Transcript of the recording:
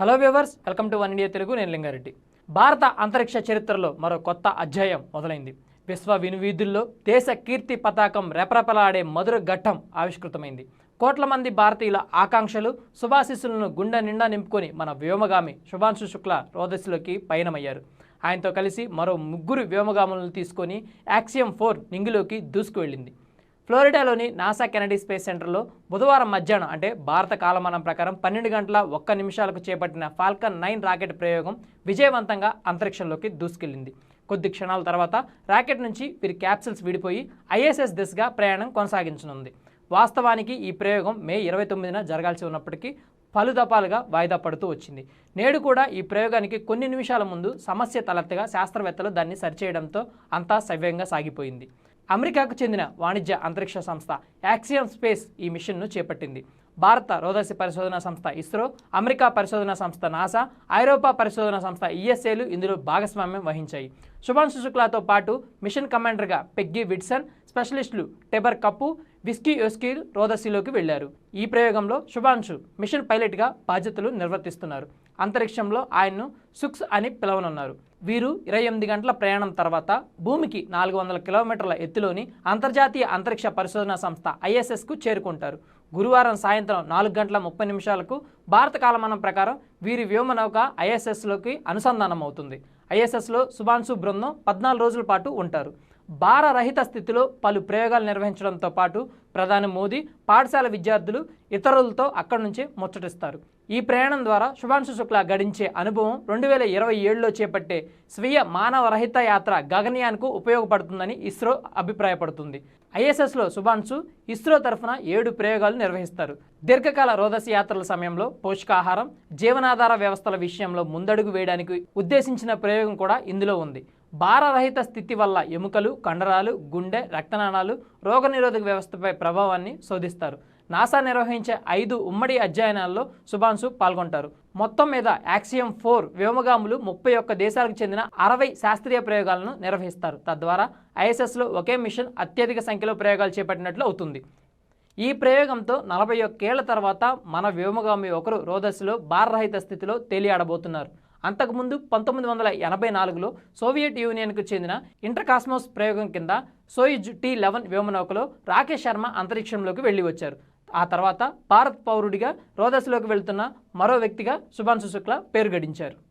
Hello viewers welcome to One India Telugu నేను లింగారెడ్డి. భారత అంతరిక్ష చరిత్రలో మరో కొత్త అధ్యాయం మొదలైంది. విశ్వ వినువీధుల్లో దేశ కీర్తి పతాకం రెపరెపలాడే మధుర ఘట్టం ఆవిష్కృతమైంది. కోట్ల మంది భారతీయుల ఆకాంక్షలు శుభాశిస్సులను గుండె నిండా నింపుకొని మన వ్యోమగామి శుభాంశు శుక్ల రోదస్సులోకి పయనమయ్యారు. ఆయనతో కలిసి మరో ముగ్గురు వ్యోమగాములను తీసుకొని యాక్సియం ఫోర్ నింగిలోకి దూసుకువెళ్ళింది. ఫ్లోరిడాలోని నాసా కెనడీ స్పేస్ సెంటర్లో బుధవారం మధ్యాహ్నం అంటే భారత కాలమానం ప్రకారం పన్నెండు గంటల ఒక్క నిమిషాలకు చేపట్టిన ఫాల్కన్ నైన్ రాకెట్ ప్రయోగం విజయవంతంగా అంతరిక్షంలోకి దూసుకెళ్ళింది కొద్ది క్షణాల తర్వాత రాకెట్ నుంచి వీరి క్యాప్సిల్స్ విడిపోయి ఐఎస్ఎస్ దిశగా ప్రయాణం కొనసాగించనుంది. వాస్తవానికి ఈ ప్రయోగం మే ఇరవై తొమ్మిదిన జరగాల్సి ఉన్నప్పటికీ పలు వాయిదా పడుతూ వచ్చింది. నేడు కూడా ఈ ప్రయోగానికి కొన్ని నిమిషాల ముందు సమస్య తలెత్తగా శాస్త్రవేత్తలు దాన్ని సరిచేయడంతో అంతా సవ్యంగా సాగిపోయింది. అమెరికాకు చెందిన వాణిజ్య అంతరిక్ష సంస్థ యాక్సియం స్పేస్ ఈ మిషన్ను చేపట్టింది. భారత రోదసి పరిశోధన సంస్థ ఇస్రో అమెరికా పరిశోధన సంస్థ నాసా ఐరోపా పరిశోధన సంస్థ ఈఎస్ఏలు ఇందులో భాగస్వామ్యం వహించాయి. శుభాంశు శుక్లాతో పాటు మిషన్ కమాండర్గా పెగ్గి విడ్సన్ స్పెషలిస్టులు టెబర్ కప్పు విస్కీ యొస్కీర్ రోదసిలోకి వెళ్ళారు ఈ ప్రయోగంలో శుభాంశు మిషన్ పైలట్గా బాధ్యతలు నిర్వర్తిస్తున్నారు. అంతరిక్షంలో ఆయన్ను సుక్స్ అని పిలవనున్నారు. వీరు ఇరవై ఎనిమిది గంటల ప్రయాణం తర్వాత భూమికి నాలుగు వందల కిలోమీటర్ల ఎత్తులోని అంతర్జాతీయ అంతరిక్ష పరిశోధన సంస్థ ఐఎస్ఎస్కు చేరుకుంటారు. గురువారం సాయంత్రం నాలుగు గంటల ముప్పై నిమిషాలకు భారత కాలమానం ప్రకారం వీరి వ్యోమనౌక ఐఎస్ఎస్లోకి అనుసంధానం అవుతుంది ఐఎస్ఎస్లో సుభాన్సు బృందం పద్నాలుగు రోజుల పాటు ఉంటారు. భారరహిత స్థితిలో పలు ప్రయోగాలు నిర్వహించడంతో పాటు ప్రధాని మోదీ పాఠశాల విద్యార్థులు ఇతరులతో అక్కడి నుంచి ముచ్చటిస్తారు. ఈ ప్రయాణం ద్వారా శుభాంశు శుక్లా గడించే అనుభవం రెండు వేల ఇరవై ఏడులో చేపట్టే స్వీయ మానవరహిత యాత్ర గగనయాన్కు ఉపయోగపడుతుందని ఇస్రో అభిప్రాయపడుతుంది. ఐఎస్ఎస్లో శుభాంశు ఇస్రో తరఫున ఏడు ప్రయోగాలు నిర్వహిస్తారు. దీర్ఘకాల రోదసి యాత్రల సమయంలో పోషకాహారం జీవనాధార వ్యవస్థల విషయంలో ముందడుగు వేయడానికి ఉద్దేశించిన ప్రయోగం కూడా ఇందులో ఉంది. భారరహిత స్థితి వల్ల ఎముకలు కండరాలు గుండె రక్తనాళాలు రోగనిరోధక వ్యవస్థపై ప్రభావాన్ని శోధిస్తారు. నాసా నిర్వహించే ఐదు ఉమ్మడి అధ్యయనాల్లో శుభాంశు పాల్గొంటారు. మొత్తం మీద యాక్సియం ఫోర్ వ్యోమగాములు ముప్పై ఒక్క దేశాలకు చెందిన అరవై శాస్త్రీయ ప్రయోగాలను నిర్వహిస్తారు. తద్వారా ఐఎస్ఎస్లో ఒకే మిషన్ అత్యధిక సంఖ్యలో ప్రయోగాలు చేపట్టినట్లు అవుతుంది. ఈ ప్రయోగంతో నలభై ఒక్కేళ్ళ తర్వాత మన వ్యోమగామి ఒకరు రోదస్సులో భారరహిత స్థితిలో తేలియాడబోతున్నారు. అంతకుముందు పంతొమ్మిది వందల ఎనభై నాలుగులో సోవియట్ యూనియన్కు చెందిన ఇంటర్కాస్మోస్ ప్రయోగం కింద సోయిజ్ టీ లెవెన్ వ్యోమనౌకలో రాకేష్ శర్మ అంతరిక్షంలోకి వెళ్ళి వచ్చారు ఆ తర్వాత భారత్ పౌరుడిగా రోదస్సులోకి వెళ్తున్న మరో వ్యక్తిగా శుభాంశు శుక్ల పేరు గడించారు.